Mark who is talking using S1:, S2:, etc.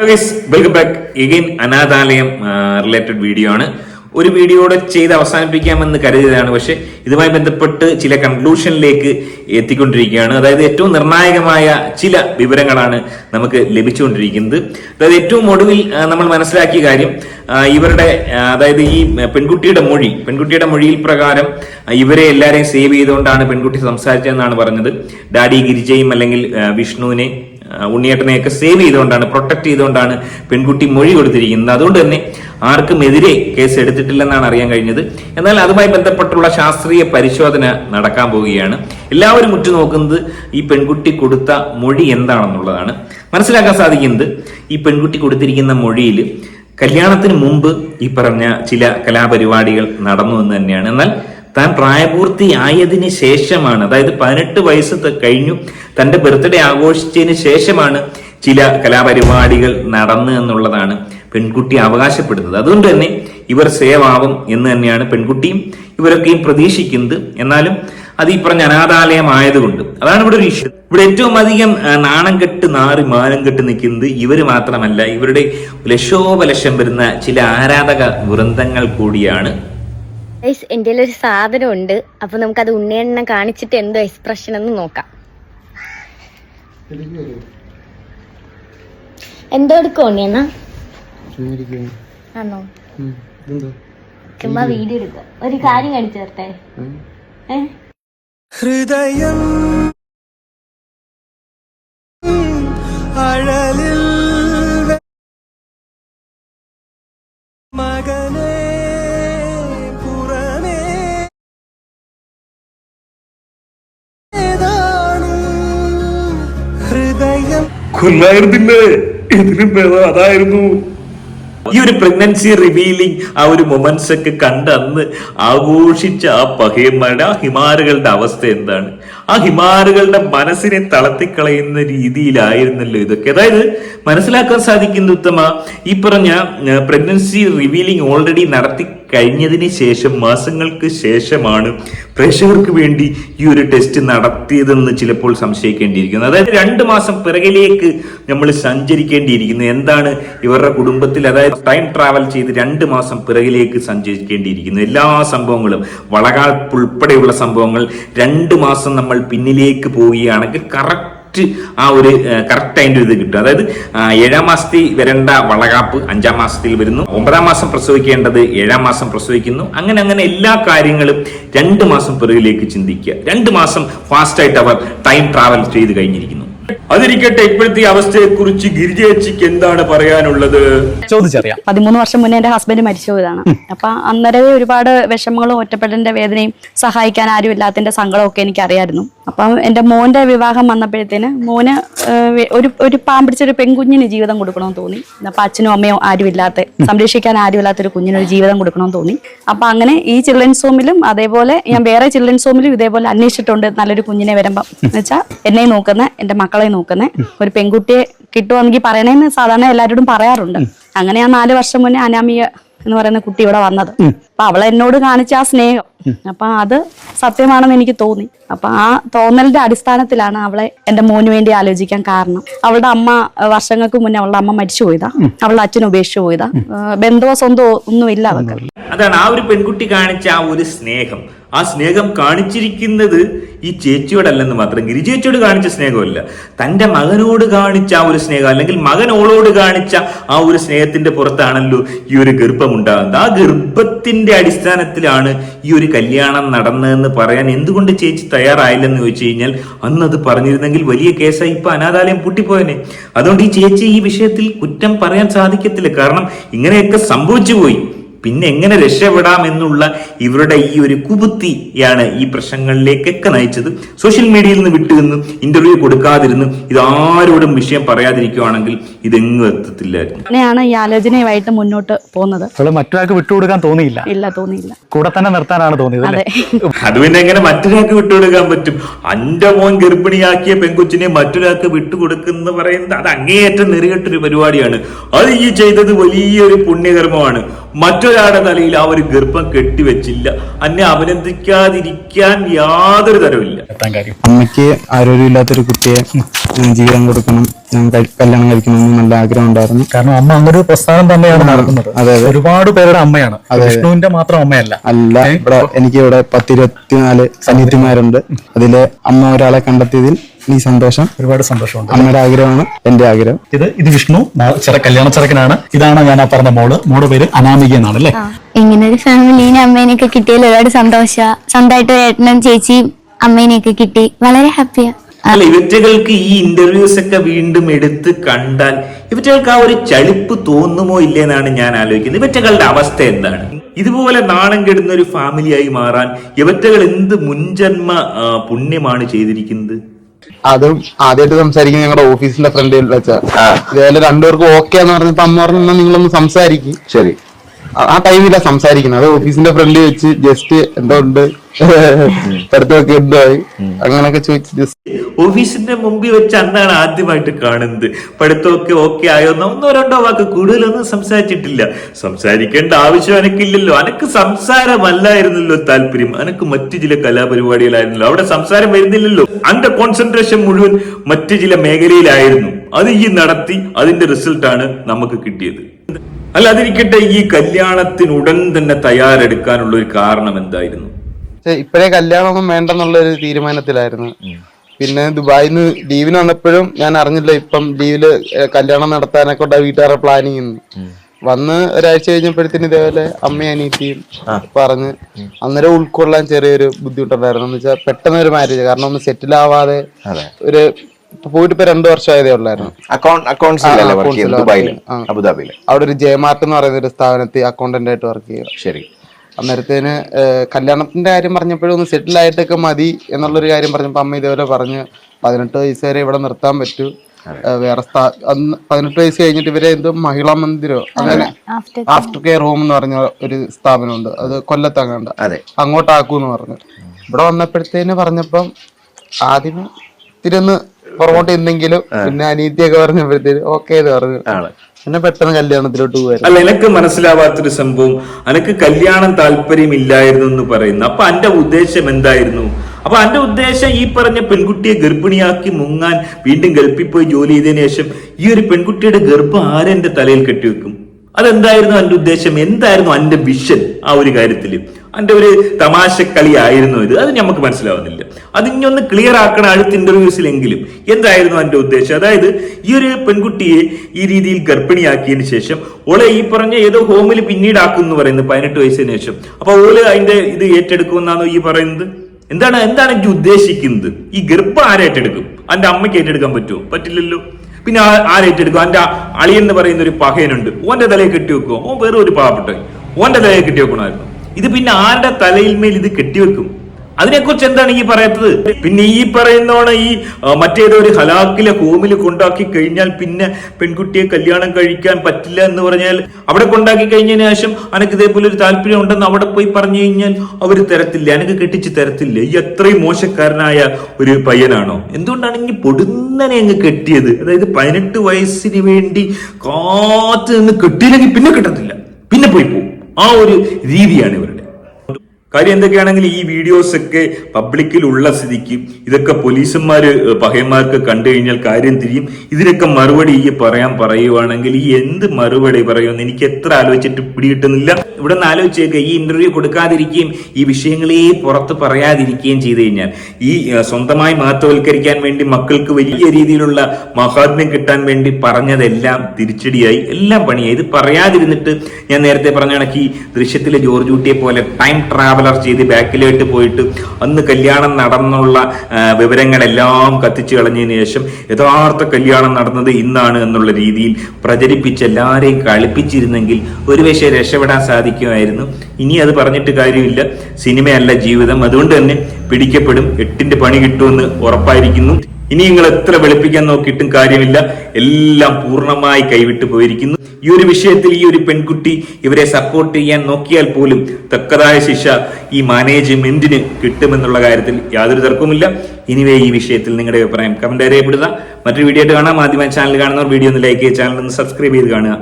S1: Welcome back again അനാഥാലയം related video ആണ്. ഒരു വീഡിയോയുടെ ചെയ്ത് അവസാനിപ്പിക്കാമെന്ന് കരുതിയതാണ്. പക്ഷെ ഇതുമായി ബന്ധപ്പെട്ട് ചില കൺക്ലൂഷനിലേക്ക് എത്തിക്കൊണ്ടിരിക്കുകയാണ്. അതായത് ഏറ്റവും നിർണായകമായ ചില വിവരങ്ങളാണ് നമുക്ക് ലഭിച്ചുകൊണ്ടിരിക്കുന്നത്. അതായത് ഏറ്റവും ഒടുവിൽ നമ്മൾ മനസ്സിലാക്കിയ കാര്യം ഇവരുടെ അതായത് ഈ പെൺകുട്ടിയുടെ മൊഴി പെൺകുട്ടിയുടെ മൊഴിയിൽ പ്രകാരം ഇവരെ എല്ലാവരെയും സേവ് ചെയ്തുകൊണ്ടാണ് പെൺകുട്ടി സംസാരിച്ചതെന്നാണ് പറഞ്ഞത്. ഡാഡി ഗിരിജയും അല്ലെങ്കിൽ വിഷ്ണുവിനെ ഉണ്ണിയേട്ടനെയൊക്കെ സേവ് ചെയ്തുകൊണ്ടാണ് പ്രൊട്ടക്ട് ചെയ്തുകൊണ്ടാണ് പെൺകുട്ടി മൊഴി കൊടുത്തിരിക്കുന്നത്. അതുകൊണ്ട് തന്നെ ആർക്കും എതിരെ കേസ് എടുത്തിട്ടില്ലെന്നാണ് അറിയാൻ കഴിഞ്ഞത്. എന്നാൽ അതുമായി ബന്ധപ്പെട്ടുള്ള ശാസ്ത്രീയ പരിശോധന നടക്കാൻ പോവുകയാണ്. എല്ലാവരും ഉറ്റുനോക്കുന്നത് ഈ പെൺകുട്ടി കൊടുത്ത മൊഴി എന്താണെന്നുള്ളതാണ്. മനസ്സിലാക്കാൻ സാധിക്കുന്നത് ഈ പെൺകുട്ടി കൊടുത്തിരിക്കുന്ന മൊഴിയിൽ കല്യാണത്തിന് മുമ്പ് ഈ പറഞ്ഞ ചില കലാപരിപാടികൾ നടന്നു എന്ന് തന്നെയാണ്. എന്നാൽ താൻ പ്രായപൂർത്തിയായതിനു ശേഷമാണ് അതായത് പതിനെട്ട് വയസ്സ് കഴിഞ്ഞു. തന്റെ ബർത്ത്ഡേ ആഘോഷിച്ചതിന് ശേഷമാണ് ചില കലാപരിപാടികൾ നടന്നു എന്നുള്ളതാണ് പെൺകുട്ടി അവകാശപ്പെടുന്നത്. അതുകൊണ്ട് തന്നെ ഇവർ സേവ് ആവും എന്ന് തന്നെയാണ് പെൺകുട്ടിയും ഇവരൊക്കെയും പ്രതീക്ഷിക്കുന്നത്. എന്നാലും അത് ഈ പറഞ്ഞ അനാഥാലയം ആയതുകൊണ്ട് അതാണ് ഇവിടെ ഒരു ഇഷ്യൂ. ഇവിടെ ഏറ്റവും അധികം നാണം കെട്ട് നാറി മാനം കെട്ട് നിൽക്കുന്നത് ഇവർ മാത്രമല്ല ഇവരുടെ ലക്ഷോപലക്ഷം വരുന്ന ചില ആരാധക വൃന്ദങ്ങൾ കൂടിയാണ്
S2: ഗൈസ് എന്റെ ഒരു സാധനം ഉണ്ട് അപ്പൊ നമുക്ക് അത് ഉണ്ണിയെണ്ണ കാണിച്ചിട്ട് എന്തോ എക്സ്പ്രഷൻ എന്ന് നോക്കാം. എന്തോ എടുക്കും ഉണ്ണിയെണ്ണ? ആണോ? ചുമ്മാ വീഡിയോ എടുക്കുക ഒരു കാര്യം കാണിച്ചു തരട്ടെ?
S3: ഹൃദയം
S1: കൊല്ലായിരുന്നില്ലേ? ഭേദം അതായിരുന്നു. ഈ ഒരു പ്രഗ്നൻസി റിവീലിംഗ് ആ ഒരു മൊമെന്റ്സ് ഒക്കെ കണ്ട് അന്ന് ആഘോഷിച്ച ആ പഹയന്മാരുടെ ആ ഹിമാറുകളുടെ അവസ്ഥ എന്താണ്? ആ ഹിമാറുകളുടെ മനസ്സിനെ തളർത്തിക്കളയുന്ന രീതിയിലായിരുന്നല്ലോ ഇതൊക്കെ. അതായത് മനസ്സിലാക്കാൻ സാധിക്കുന്ന ഉത്തമ ഈ പറഞ്ഞ പ്രഗ്നൻസി റിവീലിംഗ് ഓൾറെഡി നടത്തി കഴിഞ്ഞതിന് ശേഷം മാസങ്ങൾക്ക് ശേഷമാണ് പ്രേക്ഷകർക്ക് വേണ്ടി ഈ ഒരു ടെസ്റ്റ് നടത്തിയതെന്ന് ചിലപ്പോൾ സംശയിക്കേണ്ടിയിരിക്കുന്നു. അതായത് രണ്ട് മാസം പിറകിലേക്ക് നമ്മൾ സഞ്ചരിക്കേണ്ടിയിരിക്കുന്നു. എന്താണ് ഇവരുടെ കുടുംബത്തിൽ അതായത് ടൈം ട്രാവൽ ചെയ്ത് രണ്ട് മാസം പിറകിലേക്ക് സഞ്ചരിക്കേണ്ടിയിരിക്കുന്നു. എല്ലാ സംഭവങ്ങളും വളകാപ്പ് ഉൾപ്പെടെയുള്ള സംഭവങ്ങൾ രണ്ട് മാസം നമ്മൾ പിന്നിലേക്ക് പോവുകയാണെങ്കിൽ കറക്റ്റ് ആ ഒരു കറക്റ്റ് അതിന്റെ ഇത് കിട്ടും. അതായത് ഏഴാം മാസത്തിൽ വരേണ്ട വളകാപ്പ് അഞ്ചാം മാസത്തിൽ വരുന്നു. ഒമ്പതാം മാസം പ്രസവിക്കേണ്ടത് ഏഴാം മാസം പ്രസവിക്കുന്നു. അങ്ങനെ അങ്ങനെ എല്ലാ കാര്യങ്ങളും രണ്ട് മാസം പിറകിലേക്ക് ചിന്തിക്കുക. രണ്ട് മാസം ഫാസ്റ്റ് ആയിട്ട് അവർ ടൈം ട്രാവൽ ചെയ്ത് കഴിഞ്ഞിരിക്കുന്നു. അതിരിക്കട്ടെ ഇപ്പോഴത്തെ അവസ്ഥയെ കുറിച്ച് ഗിരിജേച്ചിക്ക് എന്താണ് പറയാനുള്ളത്?
S4: ചോദിച്ചറിയാം.
S5: പതിമൂന്ന് വർഷം മുന്നേ എന്റെ ഹസ്ബൻഡ് മരിച്ചു പോയതാണ് അപ്പൊ അന്നേരമേ ഒരുപാട് വിഷമങ്ങളും ഒറ്റപ്പെട്ടതിന്റെ വേദനയും സഹായിക്കാൻ ആരും ഇല്ലാത്തതിന്റെ സങ്കടമൊക്കെ എനിക്ക് അറിയായിരുന്നു അപ്പം എന്റെ മോന്റെ വിവാഹം വന്നപ്പോഴത്തേന് മോന് ഒരു ഒരു പാമ്പിടിച്ചൊരു പെൺകുഞ്ഞിന് ജീവിതം കൊടുക്കണമെന്ന് തോന്നി. അപ്പൊ അച്ഛനും അമ്മയോ ആരും ഇല്ലാത്ത സംരക്ഷിക്കാൻ ആരും ഇല്ലാത്ത ഒരു കുഞ്ഞിനൊരു ജീവിതം കൊടുക്കണമെന്ന് തോന്നി. അപ്പൊ അങ്ങനെ ഈ ചിൽഡ്രൻസ് ഹോമിലും അതേപോലെ ഞാൻ വേറെ ചിൽഡ്രൻസ് ഹോമിലും ഇതേപോലെ അന്വേഷിച്ചിട്ടുണ്ട്. നല്ലൊരു കുഞ്ഞിനെ വരുമ്പം എന്ന് വെച്ചാൽ എന്നെ നോക്കുന്ന എന്റെ മക്കളെ നോക്കുന്ന ഒരു പെൺകുട്ടിയെ കിട്ടുവാണെങ്കിൽ പറയണേന്ന് സാധാരണ എല്ലാവരോടും പറയാറുണ്ട്. അങ്ങനെ ഞാൻ നാല് വർഷം മുന്നേ അനാമിയ എന്ന് പറയുന്ന കുട്ടി ഇവിടെ വന്നത്. അപ്പൊ അവൾ എന്നോട് കാണിച്ച ആ സ്നേഹം. അപ്പൊ അത് സത്യമാണെന്ന് എനിക്ക് തോന്നി. അപ്പൊ ആ തോന്നലിന്റെ അടിസ്ഥാനത്തിലാണ് അവളെ എന്റെ മോന് വേണ്ടി ആലോചിക്കാൻ കാരണം. അവളുടെ അമ്മ വർഷങ്ങൾക്ക് മുന്നേ അവളുടെ അമ്മ മരിച്ചു പോയതാ. അവളുടെ അച്ഛൻ ഉപേക്ഷിച്ചു പോയതാ. ബന്ധമോ സ്വന്തമോ ഒന്നുമില്ല അവർക്ക്
S1: അതാണ് ആ ഒരു പെൺകുട്ടി കാണിച്ച ആ ഒരു സ്നേഹം. ആ സ്നേഹം കാണിച്ചിരിക്കുന്നത് ഈ ചേച്ചിയോടല്ലെന്ന് മാത്രം ഗിരി. ചേച്ചിയോട് കാണിച്ച സ്നേഹമല്ല. തന്റെ മകനോട് കാണിച്ച ആ ഒരു സ്നേഹം അല്ലെങ്കിൽ മകനോളോട് കാണിച്ച ആ ഒരു സ്നേഹത്തിന്റെ പുറത്താണല്ലോ ഈ ഒരു ഗർഭം ഉണ്ടാകുന്നത്. ആ ഗർഭത്തിന്റെ അടിസ്ഥാനത്തിലാണ് ഈ ഒരു കല്യാണം നടന്നതെന്ന് പറയാൻ എന്തുകൊണ്ട് ചേച്ചി തയ്യാറായില്ലെന്ന് ചോദിച്ചു കഴിഞ്ഞാൽ അന്ന് അത് പറഞ്ഞിരുന്നെങ്കിൽ വലിയ കേസായി. ഇപ്പൊ അനാഥാലയം പൂട്ടിപ്പോയനെ. അതുകൊണ്ട് ഈ ചേച്ചി ഈ വിഷയത്തിൽ കുറ്റം പറയാൻ സാധിക്കത്തില്ല. കാരണം ഇങ്ങനെയൊക്കെ സംഭവിച്ചു പോയി. പിന്നെ എങ്ങനെ രക്ഷപ്പെടാം എന്നുള്ള ഇവരുടെ ഈ ഒരു കുബുത്തിയാണ് ഈ പ്രശ്നങ്ങളിലേക്കൊക്കെ നയിച്ചത്. സോഷ്യൽ മീഡിയയിൽ നിന്ന് വിട്ടുനിന്ന് ഇന്റർവ്യൂ കൊടുക്കാതിരുന്ന് ഇതാരോടും വിഷയം പറയാതിരിക്കുവാണെങ്കിൽ ഇതെങ്ങും എത്തത്തില്ലായിരുന്നു.
S5: അങ്ങനെയാണ് ഈ ആലോചനയുമായിട്ട് മുന്നോട്ട് പോകുന്നത്.
S4: മറ്റൊരാൾക്ക് വിട്ടുകൊടുക്കാൻ തോന്നിയില്ല.
S5: ഇല്ല തോന്നിയില്ല.
S4: കൂടെ തന്നെ നിർത്താനാണ് തോന്നിയത്
S5: അത്
S1: പിന്നെ എങ്ങനെ മറ്റൊരാൾക്ക് വിട്ടുകൊടുക്കാൻ പറ്റും? അന്റെ മോൻ ഗർഭിണിയാക്കിയ പെൺകൊച്ചിനെ മറ്റൊരാൾക്ക് വിട്ടുകൊടുക്കുന്ന പറയുന്നത് അത് അങ്ങേയറ്റം നെറുകെട്ടൊരു പരിപാടിയാണ്. അത് ഈ ചെയ്തത് വലിയൊരു പുണ്യകർമ്മമാണ്. മറ്റൊരാളുടെ തലയിൽ ആ ഒരു ഗർഭം കെട്ടിവെച്ചില്ല. അന്നെ അഭിനന്ദിക്കാതിരിക്കാൻ യാതൊരു
S4: തരവില്ല
S6: അമ്മയ്ക്ക് ആരോഗ്യമില്ലാത്തൊരു കുട്ടിയെ ജീവിതം കൊടുക്കണം ഞാൻ കല്യാണം കഴിക്കണമെന്ന് നല്ല ആഗ്രഹം ഉണ്ടായിരുന്നു
S4: കാരണം അമ്മ അങ്ങൊരു പ്രസ്ഥാനം തന്നെയാണ് നടക്കുന്നത്.
S6: അതെ.
S4: ഒരുപാട് പേരുടെ അമ്മയാണ്. വിഷ്ണുവിന്റെ മാത്രം അമ്മയല്ല.
S6: അല്ല ഇവിടെ എനിക്ക് ഇവിടെ പത്തിരുപത്തിനാല് സന്നിധിമാരുണ്ട് അതിലെ അമ്മ ഒരാളെ കണ്ടെത്തിയതിൽ ഈ സന്തോഷം
S4: ഒരുപാട് സന്തോഷമുണ്ട്.
S6: അമ്മയുടെ ആഗ്രഹമാണ് എന്റെ ആഗ്രഹം.
S4: ഇത് ഇത് വിഷ്ണു ചെറ കല്യാണ ചെറുക്കനാണ് ഇതാണ് ഞാൻ ആ പറഞ്ഞ മോൾ. മോളുടെ പേര് അനാമിക എന്നാണ് അല്ലേ?
S2: ഇങ്ങനെ ഒരു ഫാമിലീനെ അമ്മേനെയൊക്കെ കിട്ടിയതിൽ ഒരുപാട് സന്തോഷ. സ്വന്തമായിട്ട് ഒരു ഏട്ടനും ചേച്ചിയും അമ്മേനെയൊക്കെ കിട്ടി. വളരെ ഹാപ്പിയാ.
S1: അല്ല ഇവറ്റകൾക്ക് ഈ ഇന്റർവ്യൂസ് ഒക്കെ വീണ്ടും എടുത്ത് കണ്ടാൽ ഇവറ്റകൾക്ക് ആ ഒരു ചളിപ്പ് തോന്നുമോ ഇല്ലെന്നാണ് ഞാൻ ആലോചിക്കുന്നത്. ഇവറ്റകളുടെ അവസ്ഥ എന്താണ്? ഇതുപോലെ നാണം കെടുന്ന ഒരു ഫാമിലിയായി മാറാൻ ഇവറ്റകൾ എന്ത് മുൻജന്മ പുണ്യമാണ് ചെയ്തിരിക്കുന്നത്?
S6: അതും ആദ്യമായിട്ട് സംസാരിക്കുന്നത് ഞങ്ങളുടെ ഓഫീസിലെ ഫ്രണ്ടിൽ വെച്ചാ. ഇതേപോലെ രണ്ടുപേർക്കും ഓക്കെ എന്ന് പറഞ്ഞപ്പോ അമ്മ പറഞ്ഞു "എന്നാ നിങ്ങളൊന്ന് സംസാരിക്കും.
S7: ശരി.
S6: ആ- ടൈമില സംസാരിക്കുന്നത്. അത് ഓഫീസിന്റെ ഫ്രണ്ടിൽ വെച്ച് ജസ്റ്റ് എന്തോ ഉണ്ട്? പഠിത്തമൊക്കെ എന്തായി അങ്ങനെയൊക്കെ ചോദിച്ചു ജസ്റ്റ്
S1: ഓഫീസിന്റെ മുമ്പിൽ വെച്ച് അന്നാണ് ആദ്യമായിട്ട് കാണുന്നത്. പഠിത്തമൊക്കെ ഓക്കെ ആയോ ഒന്നോ രണ്ടോ വാക്ക് കൂടുതലൊന്നും സംസാരിച്ചിട്ടില്ല. സംസാരിക്കേണ്ട ആവശ്യം എനിക്കില്ലല്ലോ എനക്ക് സംസാരമല്ലായിരുന്നല്ലോ താല്പര്യം. അനക്ക് മറ്റു ചില കലാപരിപാടികളായിരുന്നല്ലോ. അവിടെ സംസാരം വരുന്നില്ലല്ലോ. അന്റെ കോൺസെൻട്രേഷൻ മുഴുവൻ മറ്റു ചില മേഖലയിലായിരുന്നു. അത് ഈ നടത്തി അതിന്റെ റിസൾട്ടാണ് നമുക്ക് കിട്ടിയത്. അല്ല അതിരിക്കട്ടെ ഈ കല്യാണത്തിന് ഉടൻ തന്നെ തയ്യാറെടുക്കാനുള്ള ഒരു കാരണം എന്തായിരുന്നു?
S6: ഇപ്പോഴേ കല്യാണമൊന്നും വേണ്ടെന്നുള്ള ഒരു തീരുമാനത്തിലായിരുന്നു പിന്നെ ദുബായിൽ നിന്ന് ലീവിന് വന്നപ്പോഴും ഞാൻ അറിഞ്ഞില്ല ഇപ്പം ലീവിൽ കല്യാണം നടത്താനൊക്കെ ഉണ്ട് വീട്ടുകാരെ പ്ലാനിങ് വന്ന് ഒരാഴ്ച കഴിഞ്ഞപ്പോഴത്തേന് ഇതേപോലെ അമ്മയും അനീറ്റിയും പറഞ്ഞ് അന്നേരം ഉൾക്കൊള്ളാൻ ചെറിയൊരു ബുദ്ധിമുട്ടുണ്ടായിരുന്നു. എന്ന് വെച്ചാൽ പെട്ടെന്ന് ഒരു മാരേജ് കാരണം ഒന്ന് സെറ്റിൽ ആവാതെ ഒരു പോയിട്ട് ഇപ്പൊ രണ്ടു വർഷമായതേ ഉള്ളായിരുന്നു.
S7: അക്കൗണ്ട് അക്കൗണ്ട്സിലല്ലേ
S6: ആ,
S7: വർക്ക് ചെയ്യുന്നത്? ദുബായിൽ. അബുദാബിയിൽ
S6: അവിടെ ഒരു ജയമാർട്ട് എന്ന് പറയുന്ന ഒരു സ്ഥാപനത്തിൽ അക്കൗണ്ടന്റ് ആയിട്ട് വർക്ക് ചെയ്യുക.
S7: ശരി.
S6: അന്നേരത്തേന് കല്യാണത്തിന്റെ കാര്യം പറഞ്ഞപ്പോഴും ഒന്ന് സെറ്റിൽ ആയിട്ടൊക്കെ മതി എന്നുള്ളൊരു കാര്യം പറഞ്ഞപ്പോ അമ്മ ഇതേപോലെ പറഞ്ഞ് പതിനെട്ട് വയസ്സ് വരെ ഇവിടെ നിർത്താൻ പറ്റൂ. വേറെ സ്ഥാ അന്ന് പതിനെട്ട് വയസ്സ് കഴിഞ്ഞിട്ട് ഇവരെ എന്തോ മഹിളാ മന്ദിരോ അങ്ങനെ ആഫ്റ്റർ കെയർ ഹോം എന്ന് പറഞ്ഞ ഒരു സ്ഥാപനമുണ്ട്. അത് കൊല്ലത്തങ്ങാണ്ട്.
S7: അതെ.
S6: അങ്ങോട്ടാക്കൂന്ന് പറഞ്ഞു. ഇവിടെ വന്നപ്പോഴത്തേന് പറഞ്ഞപ്പം ആദ്യം തിരുന്ന് പുറകോട്ട് എന്തെങ്കിലും പിന്നെ അനീതിയൊക്കെ പറഞ്ഞപ്പോഴത്തേക്ക് ഓക്കെ എന്ന് പറഞ്ഞു. പിന്നെ പെട്ടെന്ന് കല്യാണത്തിലോട്ട് പോകാൻ
S1: അല്ല എനിക്ക് മനസ്സിലാവാത്തൊരു സംഭവം. അനക്ക് കല്യാണം താല്പര്യമില്ലായിരുന്നു എന്ന് പറയുന്നു. അപ്പൊ എന്റെ ഉദ്ദേശം എന്തായിരുന്നു? അപ്പൊ എന്റെ ഉദ്ദേശം ഈ പറഞ്ഞ പെൺകുട്ടിയെ ഗർഭിണിയാക്കി മുങ്ങാൻ വീണ്ടും ഗൾഫിൽ പോയി ജോലി ചെയ്തതിനു ശേഷം ഈ ഒരു പെൺകുട്ടിയുടെ ഗർഭം ആരെന്റെ തലയിൽ കെട്ടിവെക്കും? അതെന്തായിരുന്നു അന്റെ ഉദ്ദേശം? എന്തായിരുന്നു അന്റെ വിഷൻ ആ ഒരു കാര്യത്തിൽ അന്റെ ഒരു തമാശ കളി ആയിരുന്നു ഇത്. അത് നമുക്ക് മനസ്സിലാവുന്നില്ല. അത് ഇനി ഒന്ന് ക്ലിയർ ആക്കണം അടുത്ത ഇന്റർവ്യൂസിലെങ്കിലും എന്തായിരുന്നു അന്റെ ഉദ്ദേശം? അതായത് ഈ ഒരു പെൺകുട്ടിയെ ഈ രീതിയിൽ ഗർഭിണിയാക്കിയതിന് ശേഷം ഓളെ ഈ പറഞ്ഞ ഏതോ ഹോമിൽ പിന്നീട് ആക്കും എന്ന് പറയുന്നത് പതിനെട്ട് വയസ്സിന് ശേഷം. അപ്പൊ ഓൾ അതിന്റെ ഇത് ഏറ്റെടുക്കുമെന്നാണോ ഈ പറയുന്നത്? എന്താണ് എന്താണ് എനിക്ക് ഉദ്ദേശിക്കുന്നത്? ഈ ഗർഭം ആരേറ്റെടുക്കും അന്റെ അമ്മയ്ക്ക് ഏറ്റെടുക്കാൻ പറ്റുമോ പറ്റില്ലല്ലോ. പിന്നെ ആരേറ്റെടുക്കും അന്റെ അളി എന്ന് പറയുന്ന ഒരു പഹയനുണ്ട് ഓന്റെ തലയിൽ കെട്ടി വെക്കുമോ ഓൻ വേറെ ഒരു പാവപ്പെട്ട ഓന്റെ തലയിൽ കെട്ടി വെക്കണമായിരുന്നു. ഇത് പിന്നെ ആരുടെ തലയിൽ മേൽ ഇത് കെട്ടിവെക്കും അതിനെക്കുറിച്ച് എന്താണ് ഈ പറയുന്നത് പിന്നെ ഈ പറയുന്നോണം ഈ മറ്റേതോ ഒരു ഹലാക്കിലെ ഹോമിൽ കൊണ്ടാക്കി കഴിഞ്ഞാൽ പിന്നെ പെൺകുട്ടിയെ കല്യാണം കഴിക്കാൻ പറ്റില്ല എന്ന് പറഞ്ഞാൽ അവിടെ കൊണ്ടാക്കി കഴിഞ്ഞതിന് ശേഷം അനക്ക് ഇതേപോലെ ഒരു താല്പര്യം ഉണ്ടെന്ന് അവിടെ പോയി പറഞ്ഞു കഴിഞ്ഞാൽ അവർ തരത്തില്ല അനക്ക് കെട്ടിച്ച് തരത്തില്ല. ഈ അത്രയും മോശക്കാരനായ ഒരു പയ്യനാണോ? എന്തുകൊണ്ടാണ് ഇനി പൊടുന്നനെ അങ്ങ് കെട്ടിയത്? അതായത് പതിനെട്ട് വയസ്സിന് വേണ്ടി കാത്തു നിന്ന് കെട്ടിയില്ലെങ്കിൽ പിന്നെ കിട്ടത്തില്ല. പിന്നെ പോയി പോകും ആ ഒരു രീതിയാണ് ഇവരുടെ കാര്യം എന്തൊക്കെയാണെങ്കിൽ ഈ വീഡിയോസ് ഒക്കെ പബ്ലിക്കിൽ ഉള്ള സ്ഥിതിക്ക് ഇതൊക്കെ പോലീസന്മാര് ഏഹ്, പഹയന്മാർക്ക് കണ്ടു കഴിഞ്ഞാൽ കാര്യം തിരിയും. ഇതിനൊക്കെ മറുപടി ഈ പറയാൻ പറയുവാണെങ്കിൽ ഈ എന്ത് മറുപടി പറയുമെന്ന് എനിക്ക് എത്ര ആലോചിച്ചിട്ട് പിടികിട്ടുന്നില്ല. ഇവിടെ നിന്ന് ആലോചിച്ചേക്ക് ഈ ഇന്റർവ്യൂ കൊടുക്കാതിരിക്കുകയും ഈ വിഷയങ്ങളെ പുറത്ത് പറയാതിരിക്കുകയും ചെയ്തു കഴിഞ്ഞാൽ ഈ സ്വന്തമായി മഹത്വവൽക്കരിക്കാൻ വേണ്ടി മക്കൾക്ക് വലിയ രീതിയിലുള്ള മഹാത്മ്യം കിട്ടാൻ വേണ്ടി പറഞ്ഞതെല്ലാം തിരിച്ചടിയായി. എല്ലാം പണിയായി. ഇത് പറയാതിരുന്നിട്ട് ഞാൻ നേരത്തെ പറഞ്ഞ കണക്ക് ഈ ദൃശ്യത്തിലെ ജോർജ് കുട്ടിയെ പോലെ ടൈം ട്രാവലർ ചെയ്ത് ബാക്കിലോട്ട് പോയിട്ട് അന്ന് കല്യാണം നടന്നുള്ള വിവരങ്ങളെല്ലാം കത്തിച്ചു കളഞ്ഞതിന് ശേഷം യഥാർത്ഥ കല്യാണം നടന്നത് ഇന്നാണ് എന്നുള്ള രീതിയിൽ പ്രചരിപ്പിച്ച് എല്ലാവരെയും കളിപ്പിച്ചിരുന്നെങ്കിൽ ഒരുപക്ഷെ രക്ഷപ്പെടാൻ സാധിക്കുമായിരുന്നു. ഇനി അത് പറഞ്ഞിട്ട് കാര്യമില്ല. സിനിമയല്ല ജീവിതം. അതുകൊണ്ട് തന്നെ പിടിക്കപ്പെടും. എട്ടിന്റെ പണി കിട്ടുമെന്ന് ഉറപ്പായിരിക്കുന്നു. ഇനി നിങ്ങൾ എത്ര വെളുപ്പിക്കാൻ നോക്കിയിട്ടും കാര്യമില്ല. എല്ലാം പൂർണമായി കൈവിട്ടു പോയിരിക്കുന്നു. ഈ ഒരു വിഷയത്തിൽ ഈ ഒരു പെൺകുട്ടി ഇവരെ സപ്പോർട്ട് ചെയ്യാൻ നോക്കിയാൽ പോലും തക്കതായ ശിക്ഷ ഈ മാനേജ്മെന്റിന് കിട്ടുമെന്നുള്ള കാര്യത്തിൽ യാതൊരു തർക്കവുമില്ല. ഇനിവേ ഈ വിഷയത്തിൽ നിങ്ങളുടെ അഭിപ്രായം കമന്റ് അറിയപ്പെടുക മറ്റൊരു വീഡിയോ ആയിട്ട് കാണാം. ആദ്യമായി ചാനൽ കാണുന്നവർ വീഡിയോ ഒന്ന് ലൈക്ക് ചെയ്യുക ചാനൽ ഒന്ന് സബ്സ്ക്രൈബ് ചെയ്ത് കാണുക.